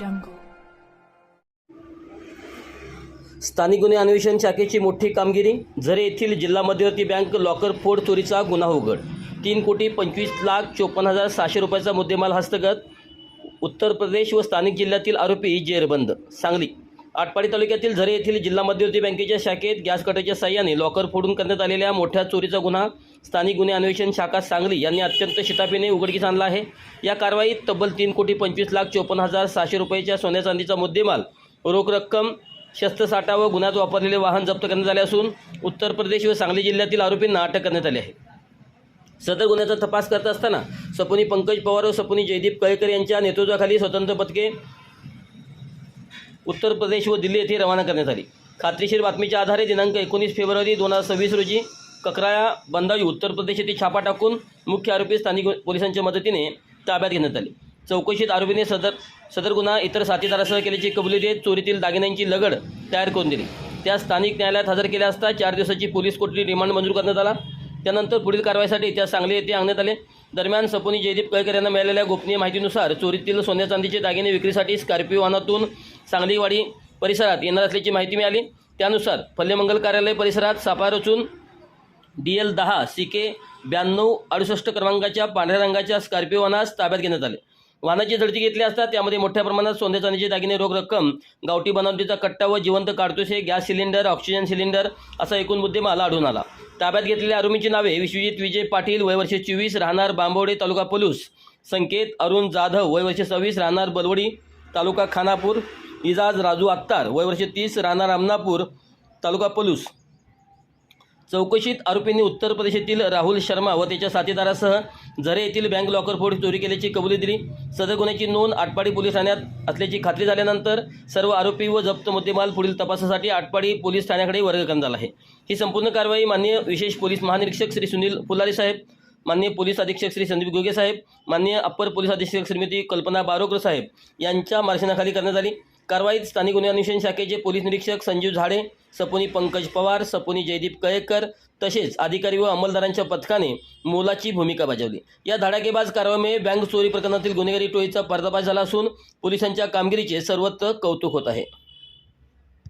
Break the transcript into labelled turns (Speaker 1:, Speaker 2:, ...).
Speaker 1: jungle.
Speaker 2: स्थानिक गुन्हे अन्वेषण शाखेची मोठी कामगिरी झरे येथील जिल्हा मध्यवर्ती बँक लॉकर फोड चोरीचा गुन्हा उघड. तीन कोटी पंचवीस लाख चोपन्न हजार सहाशे रुपयाचा मुद्देमाल हस्तगत उत्तर प्रदेश व स्थानिक जिल्ह्यातील आरोपी जेरबंद. सांगली. आटपाडी तालुक्यातील झरे येथील जिल्हा मध्यवर्ती बँकेच्या शाखेत गॅस कटरच्या साह्याने लॉकर फोडून करण्यात आलेल्या मोठ्या चोरीचा गुन्हा स्थानिक गुन्हे अन्वेषण शाखा सांगली यांनी अत्यंत शिताफीने उघडकीस आणला आहे. या कारवाईत तब्बल तीन कोटी पंचवीस लाख चोपन्न हजार सहाशे रुपयेच्या सोन्या चांदीचा मुद्देमाल रोख रक्कम शस्त्रसाठा व गुन्ह्यात वापरलेले वाहन जप्त करण्यात आले असून उत्तर प्रदेश व सांगली जिल्ह्यातील आरोपींना अटक करण्यात आली आहे. सदर गुन्ह्याचा तपास करत असताना सपुनी पंकज पवार व सपुनी जयदीप कळेकर यांच्या नेतृत्वाखाली स्वतंत्र पथके उत्तर प्रदेश व दिल्ली येथे रवाना करण्यात आली. खात्रीशीर बातमीच्या आधारे दिनांक एकोणीस फेब्रुवारी दोन हजार सव्वीस रोजी ककराया बंदावी उत्तर प्रदेश येथे छापा टाकून मुख्य आरोपी स्थानिक पोलिसांच्या मदतीने ताब्यात घेण्यात आले. चौकशीत आरोपीने सदर सदर गुन्हा इतर साथीदारासह केल्याची कबुली देत चोरीतील दागिन्यांची लगड तयार करून दिली. त्या स्थानिक न्यायालयात हजर केल्या असता चार दिवसाची पोलीस कोठडी रिमांड मंजूर करण्यात आला. त्यानंतर पुढील कारवाईसाठी त्या सांगली येथे आणण्यात आले. दरम्यान सपोनी जयदीप कळकर यांना मिळालेल्या गोपनीय माहितीनुसार चोरीतील सोन्या चांदीचे दागिने विक्रीसाठी स्कॉर्पिओ वाहनातून सांगलीवाडी परिसरात येणार असल्याची माहिती मिळाली. त्यानुसार फल्लेमंगल कार्यालय परिसरात सापळा रचून डी एल दहा सी के ब्याण्णव अडुसष्ट क्रमांकाच्या पांढऱ्या रंगाच्या स्कॉर्पिओ वाहनास ताब्यात घेण्यात आले. वाहनाची झडती घेतली असता त्यामध्ये मोठ्या प्रमाणात सोने चांदीचे दागिने रोख रक्कम गावठी बनावटीचा कट्टा व जिवंत काडतुसे गॅस सिलेंडर ऑक्सिजन सिलेंडर असा एकूण मुद्देमाल आढळून आला. ताब्यात घेतलेल्या आरोपींची नावे विश्वजित विजय पाटील वयवर्ष चोवीस राहणार बांबवडे तालुका पोलूस संकेत अरुण जाधव वयवर्ष सव्वीस राहणार बलवडी तालुका खानापूर इजाज राजू अत्तार वय वर्ष तीस राणा रामनापूर तालुका पलूस. चौकशीत आरोपींनी उत्तर प्रदेशातील राहुल शर्मा व त्याच्या साथीदारासह झरे येथील बँक लॉकर फोड चोरी केल्याची कबुली दिली. सदर गुन्ह्याची नोंद आटपाडी पोलीस ठाण्यात असल्याची खात्री झाल्यानंतर सर्व आरोपी व जप्त मुद्देमाल पुढील तपासासाठी आटपाडी पोलीस ठाण्याकडे वर्ग करण्यात आला आहे. ही संपूर्ण कारवाई मान्य विशेष पोलीस महानिरीक्षक श्री सुनील फुलारी साहेब मान्य पोलीस अधीक्षक श्री संदीप गोगे साहेब मान्य अप्पर पोलीस अधीक्षक श्रीमती कल्पना बारोकर साहेब यांच्या मार्शनाखाली करण्यात आली. कारवाईत स्थानिक गुन्हे अन्वेषण शाखेचे पोलीस निरीक्षक संजीव झाडे सपोनी पंकज पवार सपोनी जयदीप कळेकर तसेच अधिकारी व अंमलदारांच्या पथकाने मोलाची भूमिका बजावली. या धडाकेबाज कारवाईमुळे बँक चोरी प्रकरणातील गुन्हेगारी टोळीचा पर्दाफाश झाला असून पोलिसांच्या कामगिरीचे सर्वत्र कौतुक होत आहे.